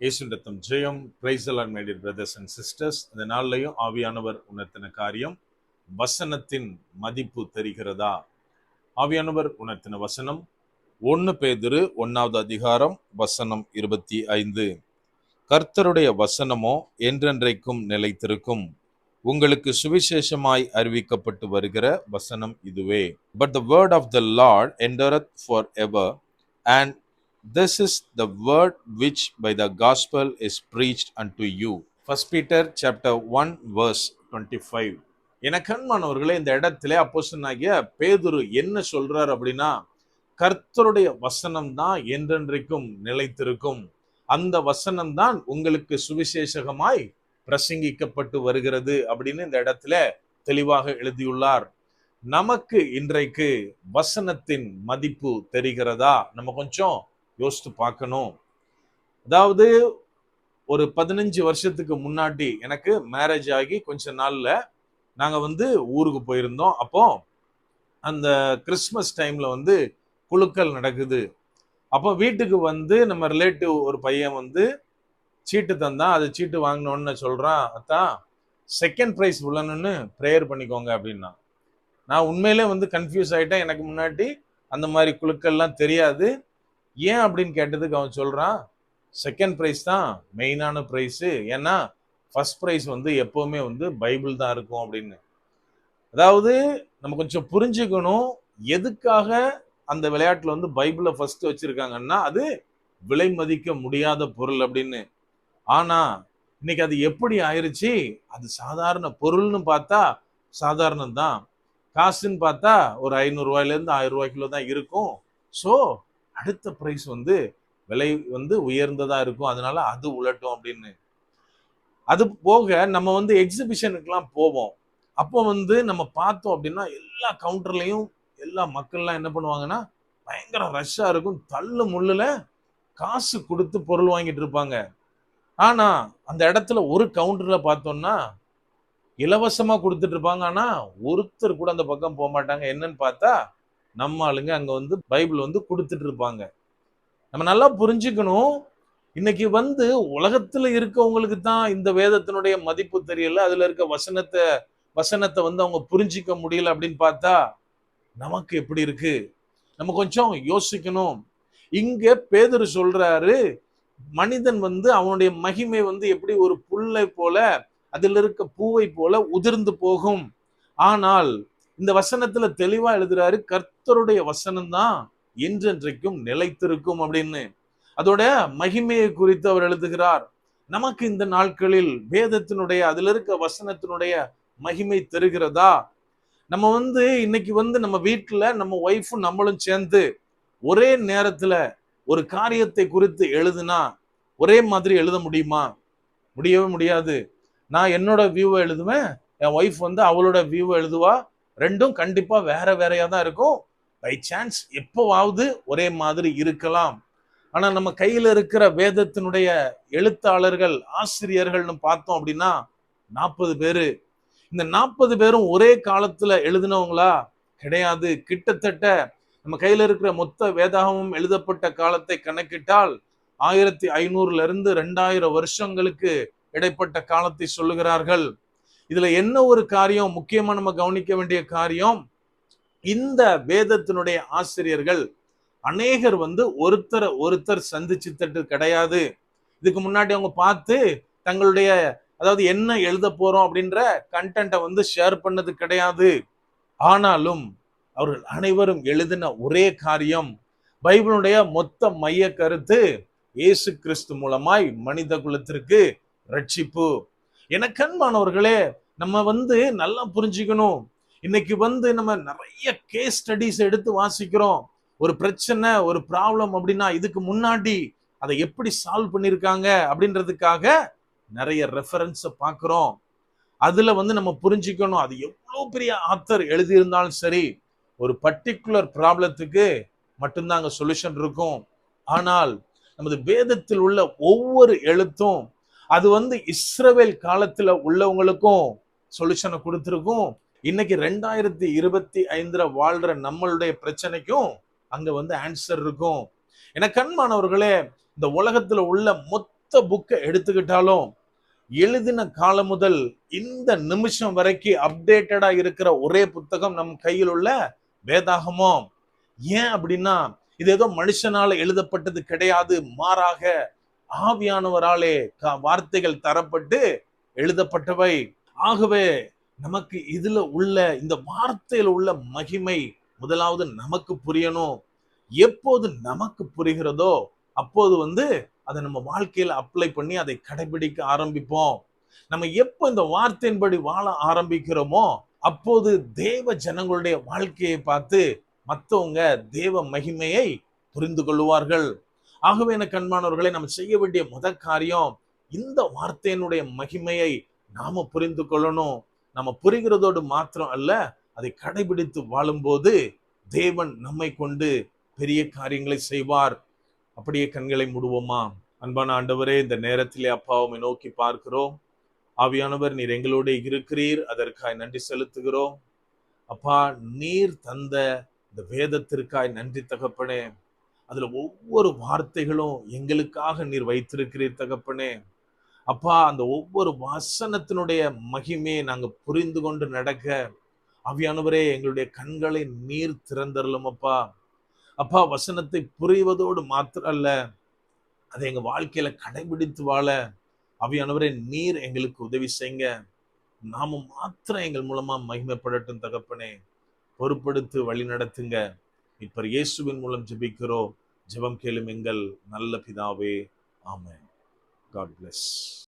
இயேசுண்டத்தம் ஜெயம் பிரைசலான் my dear brothers and sisters இந்த நாள்லையும் ஆவியானவர் உணர்த்தின காரியம் வசனத்தின் மதிப்பு தெரிகிறதா? ஆவியானவர் உணர்த்தின வசனம் ஒன்று பேதிரு ஒன்றாவது அதிகாரம் வசனம் இருபத்தி ஐந்து. கர்த்தருடைய வசனமோ என்றென்றைக்கும் நிலைத்திருக்கும். உங்களுக்கு சுவிசேஷமாய் அறிவிக்கப்பட்டு வருகிற வசனம் இதுவே. But the word of the Lord endureth for ever and this is the word which by the gospel is preached preached unto you. First Peter chapter 1 verse 25. எனக்கு அன்பானவர்களே இந்த இடத்துல அப்போசனாகிய பேதுரு என்ன சொல்றார் அப்படின்னா கர்த்தருடைய வசனம் தான் என்றென்றைக்கும் நிலைத்திருக்கும் அந்த வசனம் தான் உங்களுக்கு சுவிசேஷகமாய் பிரசங்கிக்கப்பட்டு வருகிறது அப்படின்னு இந்த இடத்துல தெளிவாக எழுதியுள்ளார் நமக்கு இன்றைக்கு வசனத்தின் மதிப்பு தெரிகிறதா நம்ம கொஞ்சம் யோசித்து பார்க்கணும். அதாவது ஒரு பதினஞ்சு வருஷத்துக்கு முன்னாடி எனக்கு மேரேஜ் ஆகி கொஞ்ச நாளில் நாங்கள் வந்து ஊருக்கு போயிருந்தோம். அப்போ அந்த கிறிஸ்மஸ் டைமில் வந்து குழுக்கள் நடக்குது. அப்போ வீட்டுக்கு வந்து நம்ம ரிலேட்டிவ் ஒரு பையன் வந்து சீட்டு தந்தான். அது சீட்டு வாங்கினோன்னு சொல்கிறான் அத்தான் செகண்ட் ப்ரைஸ் விழணும்னு ப்ரேயர் பண்ணிக்கோங்க அப்படின்னா. நான் உண்மையிலே வந்து கன்ஃபியூஸ் ஆகிட்டேன் எனக்கு முன்னாடி அந்த மாதிரி குழுக்கள்லாம் தெரியாது. ஏன் அப்படின்னு கேட்டதுக்கு அவன் சொல்கிறான் செகண்ட் ப்ரைஸ் தான் மெயினான ப்ரைஸு ஏன்னா ஃபஸ்ட் ப்ரைஸ் வந்து எப்போவுமே வந்து பைபிள் தான் இருக்கும் அப்படின்னு. அதாவது நம்ம கொஞ்சம் புரிஞ்சுக்கணும் எதுக்காக அந்த விளையாட்டில் வந்து பைபிளை ஃபஸ்ட்டு வச்சிருக்காங்கன்னா அது விலை மதிக்க முடியாத பொருள் அப்படின்னு. ஆனால் இன்னைக்கு அது எப்படி ஆயிடுச்சு அது சாதாரண பொருள்னு பார்த்தா சாதாரணம் தான் காசுன்னு பார்த்தா ஒரு ஐநூறுரூவாயிலேருந்து ஆயிரம் ரூபாய்க்குள்ள தான் இருக்கும். ஸோ அடுத்த ப்ரைஸ் வந்து விலை வந்து உயர்ந்ததாக இருக்கும். அதனால அது உழட்டும் அப்படின்னு. அது போக நம்ம வந்து எக்ஸிபிஷனுக்குலாம் போவோம். அப்போ வந்து நம்ம பார்த்தோம் அப்படின்னா எல்லா கவுண்டர்லையும் எல்லா மக்கள்லாம் என்ன பண்ணுவாங்கன்னா பயங்கர ரஷ்ஷாக இருக்கும். தள்ளு முள்ளில் காசு கொடுத்து பொருள் வாங்கிட்டு இருப்பாங்க. ஆனால் அந்த இடத்துல ஒரு கவுண்டரில் பார்த்தோம்னா இலவசமாக கொடுத்துட்டு இருப்பாங்க. ஒருத்தர் கூட அந்த பக்கம் போக மாட்டாங்க. என்னன்னு பார்த்தா நம்ம ஆளுங்க அங்க வந்து பைபிள் வந்து கொடுத்துட்டு இருப்பாங்க. நம்ம நல்லா புரிஞ்சுக்கணும். இன்னைக்கு வந்து உலகத்துல இருக்கவங்களுக்கு தான் இந்த வேதத்தினுடைய மதிப்பு தெரியல. அதுல இருக்க வசனத்தை வசனத்தை வந்து அவங்க புரிஞ்சிக்க முடியல அப்படின்னு பார்த்தா நமக்கு எப்படி இருக்கு? நம்ம கொஞ்சம் யோசிக்கணும். இங்க பேதர் சொல்றாரு மனிதன் வந்து அவனுடைய மகிமை வந்து எப்படி ஒரு புல்லை போல அதில் இருக்க பூவை போல உதிர்ந்து போகும். ஆனால் இந்த வசனத்துல தெளிவா எழுதுறாரு கர்த்தருடைய வசனம் தான் என்றென்றைக்கும் நிலைத்திருக்கும் அப்படின்னு. அதோட மகிமையை குறித்து அவர் எழுதுகிறார். நமக்கு இந்த நாட்களில் வேதத்தினுடைய அதுல இருக்க வசனத்தினுடைய மகிமை தெரிகிறதா? நம்ம வந்து இன்னைக்கு வந்து நம்ம வீட்டுல நம்ம ஒய்ஃபும் நம்மளும் சேர்ந்து ஒரே நேரத்துல ஒரு காரியத்தை குறித்து எழுதுனா ஒரே மாதிரி எழுத முடியுமா? முடியவே முடியாது. நான் என்னோட வியூவை எழுதுவேன் என் ஒய்ஃப் வந்து அவளோட வியூவை எழுதுவா? ரெண்டும் கண்டிப்பாக வேற வேறையா தான் இருக்கும். பை சான்ஸ் எப்போவாவது ஒரே மாதிரி இருக்கலாம். ஆனால் நம்ம கையில் இருக்கிற வேதத்தினுடைய எழுத்தாளர்கள் ஆசிரியர்கள்னு பார்த்தோம் அப்படின்னா நாற்பது பேர். இந்த நாற்பது பேரும் ஒரே காலத்தில் எழுதினவங்களா? கிடையாது. கிட்டத்தட்ட நம்ம கையில் இருக்கிற மொத்த வேதாகமும் எழுதப்பட்ட காலத்தை கணக்கிட்டால் ஆயிரத்தி ஐநூறுல இருந்து ரெண்டாயிரம் வருஷங்களுக்கு இடைப்பட்ட காலத்தை சொல்லுகிறார்கள். இதுல என்ன ஒரு காரியம்? முக்கியமா நம்ம கவனிக்க வேண்டிய காரியம் இந்த வேதத்தினுடைய ஆசிரியர்கள் அநேகர் வந்து ஒருத்தரை ஒருத்தர் சந்திச்சுத்தட்டு கிடையாது. இதுக்கு முன்னாடி அவங்க பார்த்து தங்களுடைய அதாவது என்ன எழுத போறோம் அப்படின்ற கண்டென்ட்டை வந்து ஷேர் பண்ணது கிடையாது. ஆனாலும் அவர்கள் அனைவரும் எழுதின ஒரே காரியம் பைபிளுடைய மொத்த மைய கருத்து இயேசு கிறிஸ்து மூலமாய் மனித குலத்திற்கு ரட்சிப்பு. எனக்கு நம்ம வந்து நல்லா புரிஞ்சுக்கணும். இன்னைக்கு வந்து நம்ம நிறைய கேஸ் ஸ்டடிஸ் எடுத்து வாசிக்கிறோம். ஒரு பிரச்சனை ஒரு ப்ராப்ளம் அப்படின்னா இதுக்கு முன்னாடி அதை எப்படி சால்வ் பண்ணியிருக்காங்க அப்படின்றதுக்காக நிறைய ரெஃபரன்ஸை பார்க்குறோம். அதில் வந்து நம்ம புரிஞ்சுக்கணும். அது எவ்வளோ பெரிய ஆத்தர் எழுதியிருந்தாலும் சரி ஒரு பர்டிகுலர் ப்ராப்ளத்துக்கு மட்டும்தான் அங்கே சொல்யூஷன் இருக்கும். ஆனால் நமது வேதத்தில் உள்ள ஒவ்வொரு எழுத்தும் அது வந்து இஸ்ரவேல் காலத்தில் உள்ளவங்களுக்கும் சொல்யூஷனை கொடுத்துருக்கும். இன்னைக்கு ரெண்டாயிரத்தி இருபத்தி ஐந்துல வாழ்ற நம்மளுடைய பிரச்சனைக்கும் அங்க வந்து ஆன்சர் இருக்கும். என கண்மானவர்களே இந்த உலகத்துல உள்ள மொத்த புக்கை எடுத்துக்கிட்டாலும் எழுதின காலம் முதல் இந்த நிமிஷம் வரைக்கும் அப்டேட்டடா இருக்கிற ஒரே புத்தகம் நம் கையில் உள்ள வேதாகமோ ஏன் அப்படின்னா இது ஏதோ மனுஷனால எழுதப்பட்டது கிடையாது மாறாக ஆவியானவராலே க- வார்த்தைகள் தரப்பட்டு எழுதப்பட்டவை. ஆகவே நமக்கு இதுல உள்ள இந்த வார்த்தையில உள்ள மகிமை முதலாவது நமக்கு புரியணும். எப்போது நமக்கு புரிகிறதோ அப்போது வந்து அதை நம்ம வாழ்க்கையில அப்ளை பண்ணி அதை கடைபிடிக்க ஆரம்பிப்போம். நம்ம எப்போ இந்த வார்த்தையின்படி வாழ ஆரம்பிக்கிறோமோ அப்போது தேவ ஜனங்களுடைய வாழ்க்கையை பார்த்து மற்றவங்க தேவ மகிமையை புரிந்து கொள்வார்கள். ஆகவே என அன்பானவர்களை நம்ம செய்ய வேண்டிய முத காரியம் இந்த வார்த்தையினுடைய மகிமையை நாம புரிந்து கொள்ளணும். நம்ம புரிகிறதோடு மாத்திரம் அல்ல அதை கடைபிடித்து வாழும்போது தேவன் நம்மை கொண்டு பெரிய காரியங்களை செய்வார். அப்படியே கண்களை மூடுவோமா? அன்பான ஆண்டவரே இந்த நேரத்திலே அப்பாவை நோக்கி பார்க்கிறோம். ஆவியானவர் நீர் எங்களோடு இருக்கிறீர். அதற்காய் நன்றி செலுத்துகிறோம். அப்பா நீர் தந்த இந்த வேதத்திற்காய் நன்றி தகப்பனே. அதுல ஒவ்வொரு வார்த்தைகளும் எங்களுக்காக நீர் வைத்திருக்கிறீர் தகப்பனே. அப்பா அந்த ஒவ்வொரு வசனத்தினுடைய மகிமையை நாங்கள் புரிந்து கொண்டு நடக்க ஆவியானவரே எங்களுடைய கண்களை நீர் திறந்தரலும் அப்பா. அப்பா வசனத்தை புரிவதோடு மாத்திரம் அல்ல அதை எங்கள் வாழ்க்கையில கடைபிடித்து வாழ ஆவியானவரே நீர் எங்களுக்கு உதவி செய்யுங்க. நாம மாத்திரம் எங்கள் மூலமா மகிமைப்படட்டும் தகப்பனே. பொறுப்படுத்து வழி நடத்துங்க. இப்ப இயேசுவின் மூலம் ஜெபிக்கிறோம். ஜெபம் கேளும் எங்கள் நல்ல பிதாவே. ஆமாம் காட் bless